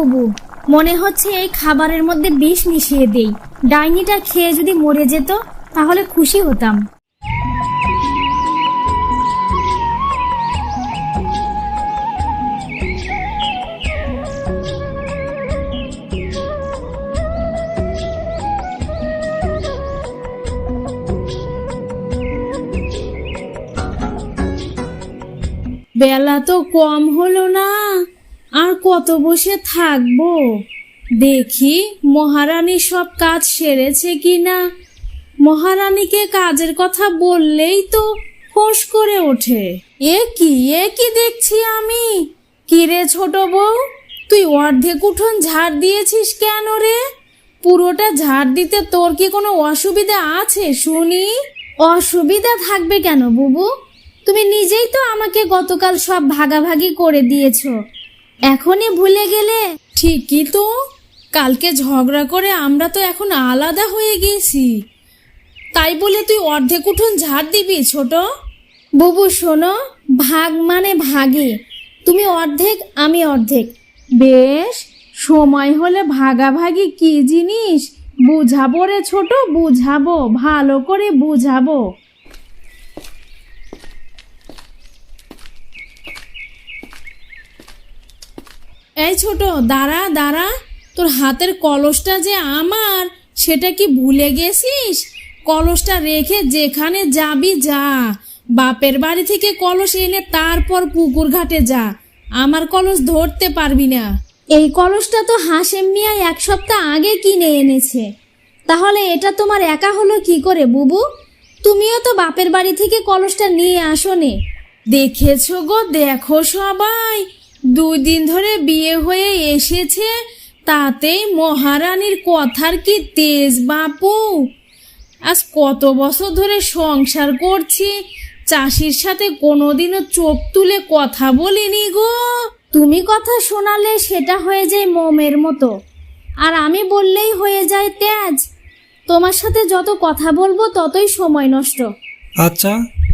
বুবু, মনে হচ্ছে এই খাবারের মধ্যে বিষ মিশিয়ে দেই। ডাইনিটা খেয়ে যদি মরে যেত, তাহলে খুশি হতাম। বেলা তো কম হলো না। আর কত বসে থাকব? দেখি মহারানী সব কাজ সেরেছে কিনা। মহারানীকে কাজের কথা বললেই তো ফোঁস করে ওঠে। এ কি এ কি দেখছি আমি? কি রে ছোট বউ, তুই অর্ধেক উঠোন ঝাড় দিয়েছিস কেন রে? পুরোটা ঝাড় দিতে তোর কি কোনো অসুবিধা আছে, শুনি? অসুবিধা থাকবে কেন বুবু? তুমি নিজেই তো আমাকে গতকাল সব ভাগাভাগি করে দিয়েছ। এখনই ভুলে গেলে? ঠিকই তো। কালকে ঝগড়া করে আমরা তো এখন আলাদা হয়ে গেছি। তাই বলে তুই অর্ধেক উঠোন ঝাড় দিবি ছোট। বুবু শোনো ভাগ মানে ভাগে। তুমি অর্ধেক আমি অর্ধেক। বেশ সময় হলে ভাগাভাগি কি জিনিস? বুঝাবো রে ছোট বুঝাবো ভালো করে বুঝাবো। এই ছোট, দাঁড়া দাঁড়া। তোর হাতের কলসটা যে আমার, সেটা কি ভুলে গেছিস? কলসটা রেখে যেখানে যাবি যা। বাপের বাড়ি থেকে কলস এনে তারপর পুকুর ঘাটে যা। আমার কলস ধরতে পারবি না। এই কলসটা তো হাসেম মিয়া এক সপ্তাহ আগে কিনে এনেছে। তাহলে এটা তোমার একা হলো কি করে, বুবু? তুমিও তো বাপের বাড়ি থেকে কলসটা নিয়ে আসোনে। দেখেছ গো, দেখো সবাই। দুই দিন ধরে বিয়ে হয়ে এসেছে, তাতেই মহারানীর কথার কি তেজ বাপু? আজ কত বছর ধরে সংসার করছি, চাষির সাথে কোনোদিনও চোখ তুলে কথা বলিনি গো। তুমি কথা শোনালে সেটা হয়ে যায় মোমের মতো, আর আমি বললেই হয়ে যায় তেজ। তোমার সাথে যত কথা বলব ততই সময় নষ্ট। আচ্ছা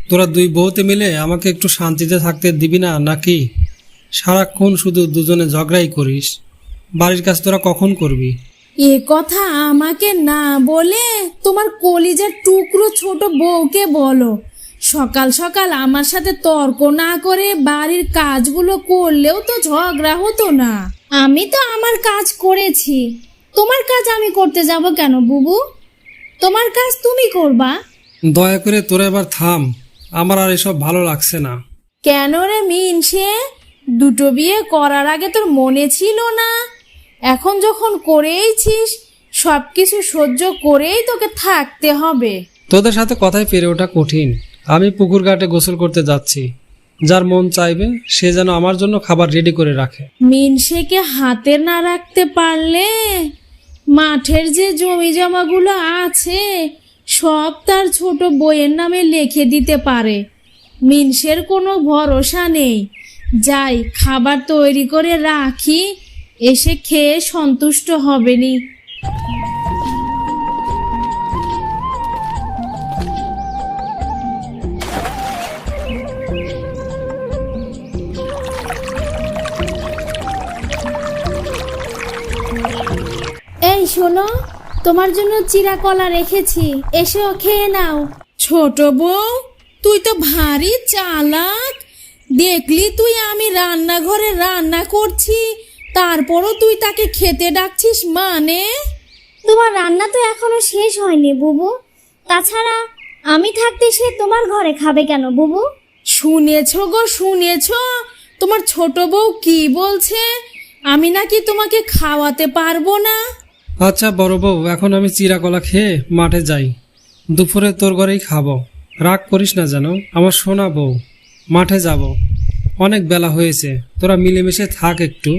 তোরা দুই বউতে মিলে আমাকে একটু শান্তিতে থাকতে দিবি না, নাকি? সারাক্ষণ শুধু দুজনে ঝগড়াই করিস। বাড়ির কাজ তোরা কখন করবি? এ কথা আমাকে না বলে তোমার কলিজার টুকরো ছোট বউকে বলো। সকাল সকাল আমার সাথে তর্ক না করে বাড়ির কাজগুলো করলেও তো ঝগড়া হতো না। আমি তো আমার কাজ করেছি। তোমার কাজ আমি করতে যাব কেন বুবু? তোমার কাজ তুমি করবা। দয়া করে তোরা এবার থাম। আমার আর এসব ভালো লাগছে না। কেন রে মিনসে? দুটো বিয়ে করার আগে তোর মনে ছিল না? এখন যখন করেইছিস সব কিছু সহ্য করেই তোকে থাকতে হবে। তোদের সাথে কথায় পেরে ওঠা কঠিন। আমি পুকুর ঘাটে গোসল করতে যাচ্ছি। যার মন চাইবে সে যেন আমার জন্য খাবার রেডি করে রাখে। মিনসেকে হাতে না রাখতে পারলে মাঠের যে জমি জমাগুলো আছে সব তার ছোট বইয়ের নামে লিখে দিতে পারে। মিনসের কোনো ভরসা নেই। যাই খাবার তৈরি করে রাখি এসে খেয়ে সন্তুষ্ট হবেনি। এই শোনো তোমার জন্য চিরা কলা রেখেছি এসেও খেয়ে নাও। ছোট বউ তুই তো ভারী চালাক। দেখলি তুই আমি রান্নাঘরে রান্না করছি তারপরও তুই তাকে খেতে ডাকছিস মানে? তোমার রান্না তো এখনও শেষ হয়নি বুবু। তাছাড়া আমি থাকতে সে তোমার ঘরে খাবে কেন বুবু? শুনেছ গো শুনেছ? তোমার ছোট বউ কি বলছে? আমি নাকি তোমাকে খাওয়াতে পারব না। আচ্ছা বড় বউ এখন আমি চিরাকলা খেয়ে মাঠে যাই। দুপুরে তোর ঘরেই খাব। রাগ করিস না যেন আমার সোনা বউ। মাঠে যাব। অনেক বেলা হয়েছে। তোরা মিলেমিশে থাক একটু।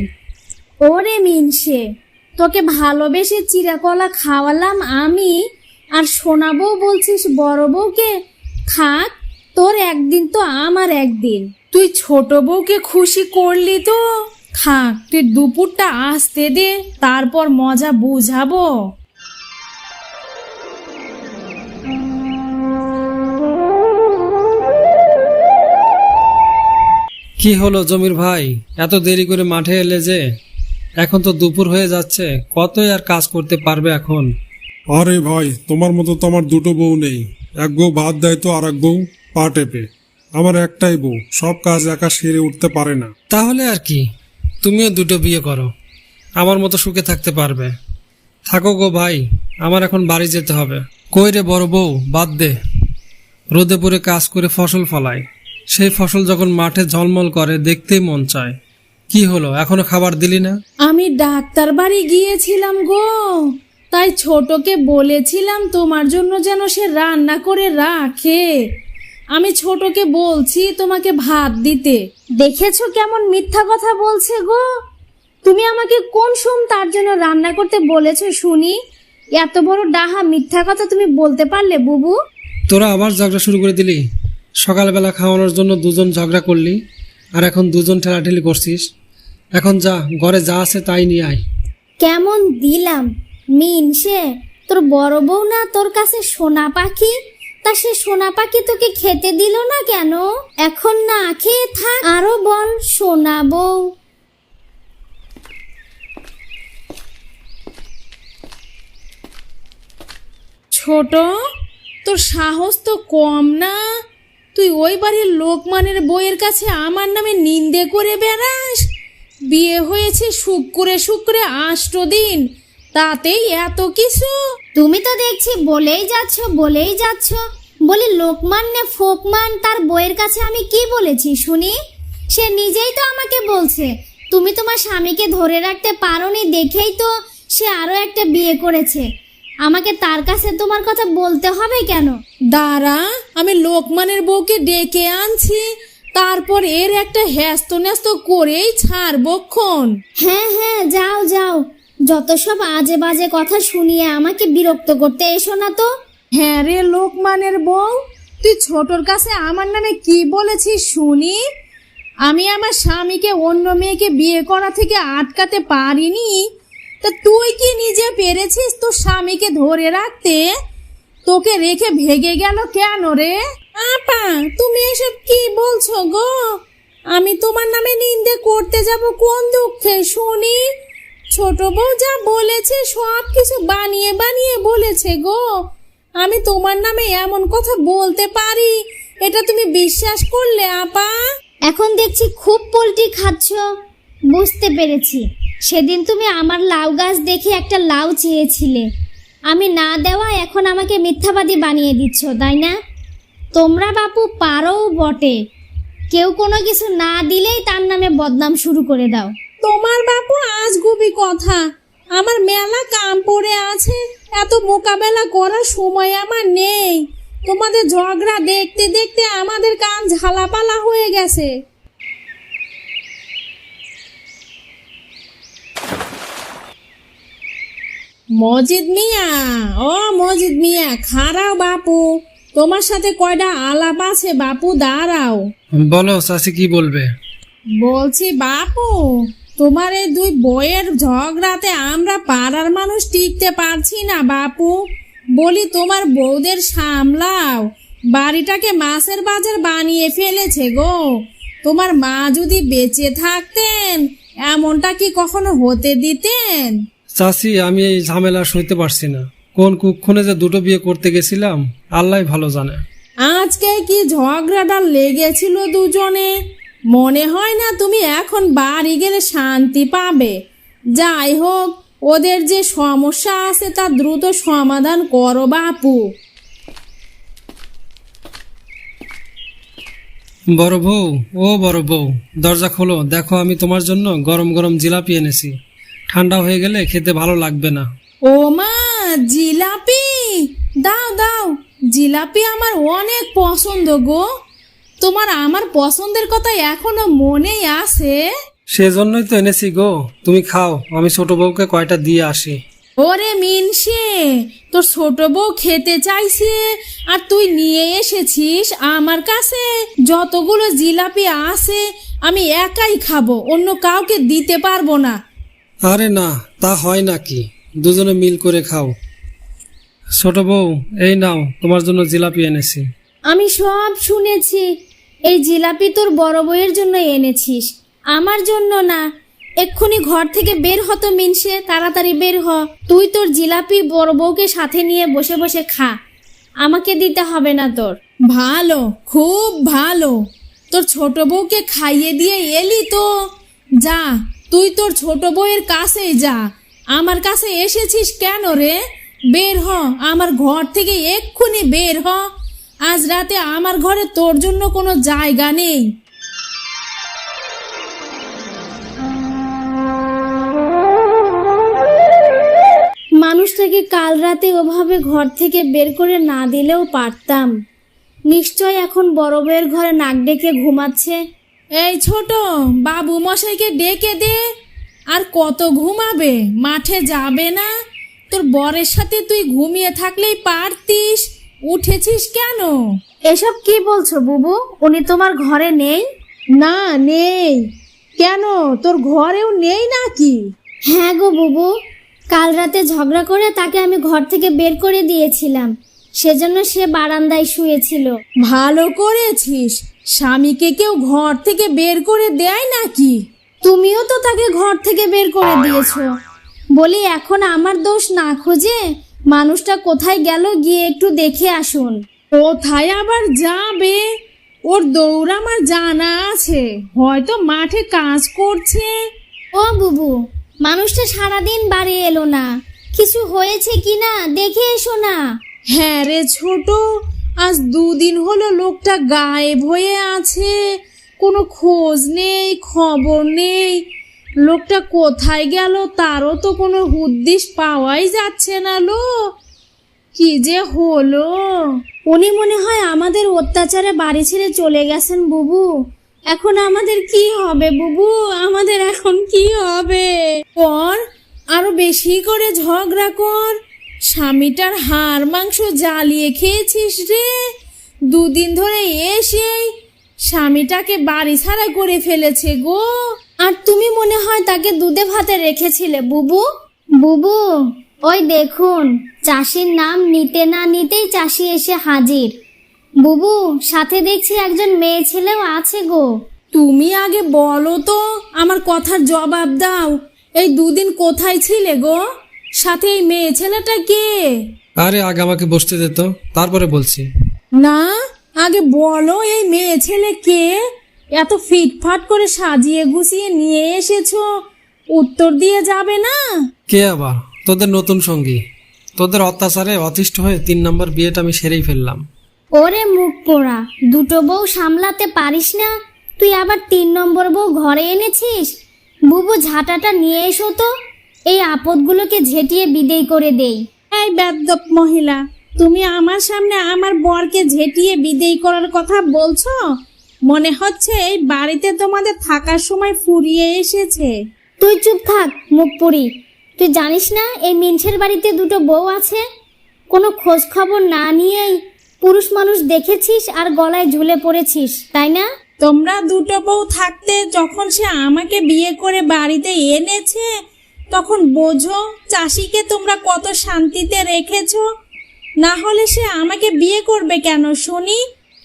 ওরে মিনসে, তোকে ভালোবেসে চিরাকলা খাওয়ালাম আমি, আর শোনাবো বলছিস বড় বউকে? খাক তোর একদিন তো আমার একদিন। তুই ছোট বউকে খুশি করলি তো? খাক তুই দুপুরটা আসতে দে, তারপর মজা বুঝাবো। কি হলো জমির ভাই? এত দেরি করে মাঠে এলে যে? এখন তো দুপুর হয়ে যাচ্ছে কতই আর কাজ করতে পারবে এখন? আরে ভাই তোমার মতো তো আমার দুটো বউ নেই। এক বউ ভাত দেয় তো আর এক বউ পা টেপে। আমার একটাই বউ সব কাজ একা সেরে উঠতে পারে না। তাহলে আর কি? তুমিও দুটো বিয়ে করো। আমার মতো সুখে থাকতে পারবে। থাকো গো ভাই আমার এখন বাড়ি যেতে হবে। কই রে বড় বউ বাদ দে। রোদে পড়ে কাজ করে ফসল ফলায়। সেই ফসল যখন মাঠে ঝলমল করে দেখতেই মন চায়। কি হলো? এখনও খাবার দিলি না? আমি ডাক্তার বাড়ি গিয়েছিলাম গো। তাই ছোটকে বলেছিলাম তোমার জন্য যেন সে রান্না করে রাখে। আমি ছোটকে বলছি তোমাকে ভাত দিতে। দেখেছ কেমন মিথ্যা কথা বলছে গো? তুমি আমাকে কোন সোম তার জন্য রান্না করতে বলেছ শুনি? এত বড় ডাহা মিথ্যা কথা তুমি বলতে পারলে বুবু? তোরা আবার ঝগড়া শুরু করে দিলি? সকালবেলা খাওয়ানোর জন্য দুজন ঝগড়া করলি, আর এখন দুজন ঠেলাঠেলি করছিস। এখন যা, ঘরে যা আছে তাই নিয়ে আয়। কেমন দিলাম? মিন, সে তোর বড় বউ না তোর কাছে সোনা পাখি? তা সে সোনা পাখি তোকে খেতে দিল না কেন? এখন না খেয়ে থাক, আরও বল, সোনা বউ। ছোট, তোর সাহস তো কম না? তুই ওই বাড়ির লোকমানের বইয়ের কাছে আমার নামে নিন্দে করে বেড়াস? বিয়ে হয়েছে শুক্রে শুক্রে আষ্ট দিন তাতেই এত কিছু? তুমি তো দেখছি বলেই যাচ্ছ বলেই যাচ্ছ। বলি লোকমান নে ফোকমান তার বইয়ের কাছে আমি কি বলেছি শুনি? সে নিজেই তো আমাকে বলছে, তুমি তোমার স্বামীকে ধরে রাখতে পারোনি দেখেই তো সে আরও একটা বিয়ে করেছে। আমাকে তার কাছে তোমার কথা বলতে হবে কেন? দাঁড়া আমি লোকমানের বউকে ডেকে আনছি তারপর এর একটা হ্যাস্ত ন্যাস্ত করেই ছাড়বক্ষণ হ্যাঁ হ্যাঁ যাও যাও। যত সব আজে বাজে কথা শুনিয়ে আমাকে বিরক্ত করতে এসো না তো। হ্যাঁ রে লোকমানের বউ তুই ছোটর কাছে আমার নামে কি বলেছিস শুনি? আমি আমার স্বামীকে অন্য মেয়েকে বিয়ে করা থেকে আটকাতে পারিনি। তা তুই কি নিজে পেরেছিস তোর স্বামীকে ধরে রাখতে? তোকে রেখে ভেগে গেল কেন রে? আপা, তুমি এসব কি বলছো গো? আমি তোমার নামে নিন্দে করতে যাব কোন দুঃখে, শুনি? ছোট বউ যা বলেছে, সব কিছু বানিয়ে বানিয়ে বলেছে গো। আমি তোমার নামে এমন কথা বলতে পারি, এটা তুমি বিশ্বাস করলে, আপা? এখন দেখছি খুব পোলট্রি খাচ্ছ। বুঝতে পেরেছি। সেদিন তুমি আমার লাউ গাছ দেখে একটা লাউ চেয়েছিলে। আমি না দেওয়া এখন আমাকে মিথ্যাবাদী বানিয়ে দিচ্ছ, তাই না? তোমরা বাপু পারোও বটে। কেউ কোনো কিছু না দিলেই তার নামে বদনাম শুরু করে দাও। তোমার বাপু আজ গুবি কথা। আমার মেলা কাম পড়ে আছে। এত মোকাবেলা করার সময় আমার নেই। তোমাদের ঝগড়া দেখতে দেখতে আমাদের কান ঝালাপালা হয়ে গেছে। মজিদ মিয়া ও মজিদ মিয়া খারাও বাপু। তোমার সাথে কয়টা আলাপ আছে বাপু দাঁড়াও। বলো চাষি কি বলবে? বলছি বাপু তোমার এই দুই বইয়ের ঝগড়াতে আমরা পাড়ার মানুষ টিকতে পারছি না বাপু। বলি তোমার বউদের সামলাও। বাড়িটাকে মাছের বাজার বানিয়ে ফেলেছে গো। তোমার মা যদি বেঁচে থাকতেন এমনটা কি কখনো হতে দিতেন? চাষি আমি এই ঝামেলা সইতে পারছি না। কোন কুক্ষণে যে দুটো বিয়ে করতে গেছিলাম আল্লাহ ভালো জানে। আজকে কি ঝগড়াটা লেগেছিল দুজনে? মনে হয় না তুমি এখন বাড়ি গেলে শান্তি পাবে। যাই হোক ওদের যে সমস্যা আছে তা দ্রুত সমাধান করো বাপু। বড় বউ ও বড় বউ দরজা খোলো দেখো আমি তোমার জন্য গরম গরম জিলাপি এনেছি। ঠান্ডা হয়ে গেলে খেতে ভালো লাগবে না। ও মা জিলাপি! দাও দাও। জিলাপি আমার অনেক পছন্দ গো। তোমার আমার পছন্দের কথা এখনও মনেই আছে? সেজন্যই তো এনেছি গো। তুমি খাও আমি ছোট বউকে কয়টা দিয়ে আসি। ওরে মিনসে তোর ছোট বউ খেতে চাইছে আর তুই নিয়ে এসেছিস আমার কাছে। যতগুলো জিলাপি আছে আমি একাই খাব অন্য কাউকে দিতে পারব না। আরে না তা হয় নাকি? দুজনে মিল করে খাও। ছোট বউ এই নাও তোমার জন্য জিলাপি এনেছি। আমি সব শুনেছি এই জিলাপি তোর বড় বউয়ের জন্য এনেছিস। আমার জন্য না এক্ষুনি ঘর থেকে বের হতো মিনসে তাড়াতাড়ি বের হ। তুই তোর জিলাপি বড় বউকে সাথে নিয়ে বসে বসে খা। আমাকে দিতে হবে না তোর। ভালো খুব ভালো। তোর ছোট বউকে খাইয়ে দিয়ে এলি তো। যা তুই তোর ছোট বউয়ের কাছেই যা। আমার কাছে এসেছিস কেন রে? বের হ, আমার ঘর থেকে এক্ষুনি বের হ। আজ রাতে আমার ঘরে তোর জন্য কোনো জায়গা নেই। মানুষটাকে কাল রাতে ওভাবে ঘর থেকে বের করে না দিলেও পারতাম। নিশ্চয় এখন বড় বউয়ের ঘরে নাক ডেকে ঘুমাচ্ছে। এই ছোট বাবু মশাইকে ডেকে দে। আর কত ঘুমাবে মাঠে যাবে না। তোর বরের সাথে তুই ঘুমিয়ে থাকলেই পারতিস। উঠেছিস কেন? এসব কি বলছো বুবু? উনি তোমার ঘরে নেই? না নেই। কেন? তোর ঘরেও নেই নাকি? হ্যাঁ গো বুবু। কাল রাতে ঝগড়া করে তাকে আমি ঘর থেকে বের করে দিয়েছিলাম। সেজন্য সে বারান্দায় শুয়েছিল। ভালো করেছিস। স্বামীকে কেউ ঘর থেকে বের করে দেয় নাকি? তুমিও তো তাকে ঘর থেকে বের করে দিয়েছ। বলি এখন আমার দোষ না খুঁজে মানুষটা কোথায় গেল গিয়ে একটু দেখে আসুন। কোথায় আবার যাবে? ওর দৌড় আমার জানা আছে। হয়তো মাঠে কাজ করছে। ও বুবু মানুষটা সারাদিন বাড়ি এলো না। কিছু হয়েছে কি না দেখে এসো না। হ্যাঁ রে ছোট আজ দুদিন হলো লোকটা গায়েব হয়ে আছে। কোনো খোঁজ নেই, খবর নেই। লোকটা কোথায় গেল তারও তো কোনো হুদ্দিস পাওয়াই যাচ্ছে না লো। কি যে হলো? উনি মনে হয় আমাদের অত্যাচারে বাড়ি ছেড়ে চলে গেছেন বুবু। এখন আমাদের কি হবে বুবু? আমাদের এখন কি হবে? কর, আরও বেশি করে ঝগড়া কর। স্বামীটার হাড় মাংস জ্বালিয়ে খেয়েছিস রে। দুদিন ধরে এসেই স্বামীটাকে বাড়ি ছাড়া করে ফেলেছে গো। আর তুমি মনে হয় তাকে দুধে ভাতে রেখেছিলে বুবু? বুবু ওই দেখুন চাষির নাম নিতে না নিতেই চাষি এসে হাজির। বুবু সাথে দেখছি একজন মেয়ে ছেলেও আছে গো। তুমি আগে বলো তো আমার কথার জবাব দাও। এই দুদিন কোথায় ছিলে গো? সাথে এই মেয়ে ছেলেটা কে? আরে আগে আমাকে বসতে দে তো। তারপরে বলছি। না? আগে বলো এই মেয়ে ছেলে কে? এত ফিটফাট করে সাজিয়ে গুছিয়ে নিয়ে এসেছ। উত্তর দিয়ে যাবে না? কে আবার? তোদের নতুন সঙ্গী। তোদের অত্যাচারে অতিষ্ঠ হয়ে তিন নম্বর বিয়েটা আমি সেরেই ফেললাম। ওরে মুখ পোড়া দুটো বউ সামলাতে পারিস না? তুই আবার তিন নম্বর বউ ঘরে এনেছিস? বুবু ঝাঁটাটা নিয়ে এসো তো। এই আপদগুলোকে ঝেঁটিয়ে বিদেয় করে দেই। এই বেদ্যপ মহিলা তুমি আমার সামনে আমার বরকে ঝেঁটিয়ে বিদেয় করার কথা বলছো? মনে হচ্ছে এই বাড়িতে তোমাদের থাকার সময় ফুরিয়ে এসেছে। তুই চুপ থাক মুখ পুরি তুই জানিস না এই মিনছের বাড়িতে দুটো বউ আছে? কোনো খোঁজ খবর না নিয়েই পুরুষ মানুষ দেখেছিস আর গলায় ঝুলে পড়েছিস তাই না? তোমরা দুটো বউ থাকতে যখন সে আমাকে বিয়ে করে বাড়িতে এনেছে তখন বোঝো চাষিকে তোমরা কত শান্তিতে রেখেছ? না হলে সে আমাকে বিয়ে করবে কেন শুনি?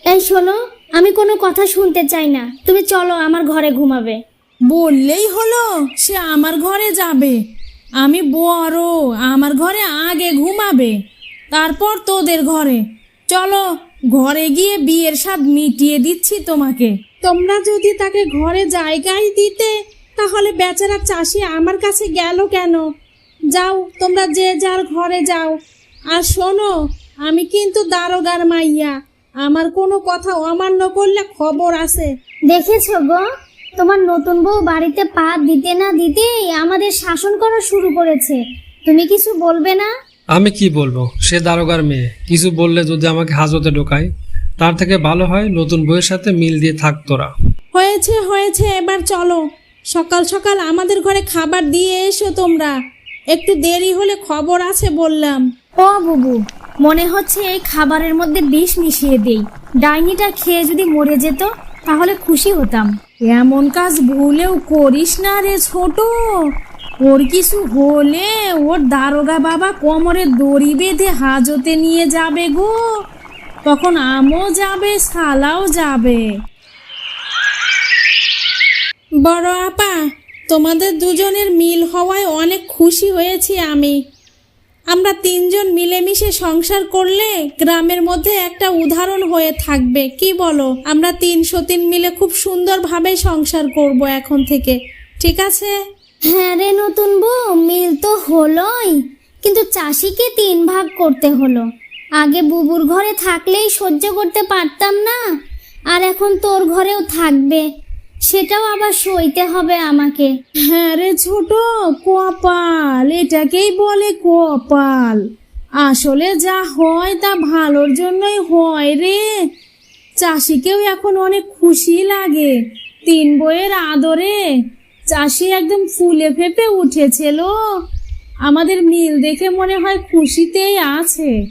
এই শোনো আমি কোনো কথা শুনতে চাই না। তুমি চলো আমার ঘরে ঘুমাবে। বললেই হলো সে আমার ঘরে যাবে। আমি বড় আমার ঘরে আগে ঘুমাবে। তারপর তোদের ঘরে। চলো ঘরে গিয়ে বিয়ের স্বাদ মিটিয়ে দিচ্ছি তোমাকে। তোমরা যদি তাকে ঘরে জায়গায় দিতে তাহলে বেচারা চাষি আমার কাছে গেল কেন? যাও তোমরা যে যার ঘরে যাও। আর শোনো আমি কিন্তু দারোগার মাইয়া। আমার কোনো কথা অমান্য করলে খবর আছে। দেখেছ গো? তোমার নতুন বউ বাড়িতে পা দিতে না দিতেই আমাদের শাসন করা শুরু করেছে। তুমি কিছু বলবে না? আমি কি বলব? সে দারোগার মেয়ে। কিছু বললে যদি আমাকে হাজতে ঢোকায় তার থেকে ভালো হয় নতুন বইয়ের সাথে মিল দিয়ে থাক তোরা। হয়েছে হয়েছে এবার চলো। সকাল সকাল আমাদের ঘরে খাবার দিয়ে এসো তোমরা। একটু দেরি হলে খবর আছে বললাম। ও বুবু মনে হচ্ছে এই খাবারের মধ্যে বিষ মিশিয়ে দেই। ডাইনিটা খেয়ে যদি মরে যেত তাহলে খুশি হতাম। এমন কাজ ভুলেও করিস না রে ছোট। ওর কিছু হলে ওর দারোগা বাবা কোমরে দড়ি বেঁধে হাজতে নিয়ে যাবে গো। তখন আমও যাবে শালাও যাবে। বড় আপা, তোমাদের দুজনের মিল হওয়ায় অনেক খুশি হয়েছি আমি। আমরা তিনজন মিলেমিশে সংসার করলে গ্রামের মধ্যে একটা উদাহরণ হয়ে থাকবে, কি বলো? আমরা তিন মিলে খুব সুন্দরভাবে সংসার করব এখন থেকে, ঠিক আছে? হ্যাঁ রে নতুন বউ, মিল তো হলোই, কিন্তু চাষিকে তিন ভাগ করতে হলো। আগে বুবুর ঘরে থাকলেই সহ্য করতে পারতাম না, আর এখন তোর ঘরেও থাকবে। সেটাও আবার সইতে হবে আমাকে। হ্যাঁ রে ছোট, কপাল, এটাকেই বলে কপাল। আসলে যা হয় তা ভালোর জন্যই হয় রে। চাষিকেও এখন অনেক খুশি লাগে। তিন বইয়ের আদরে চাষি একদম ফুলে ফেপে উঠেছিল আমাদের মিল দেখে মনে হয় খুশিতেই আছে।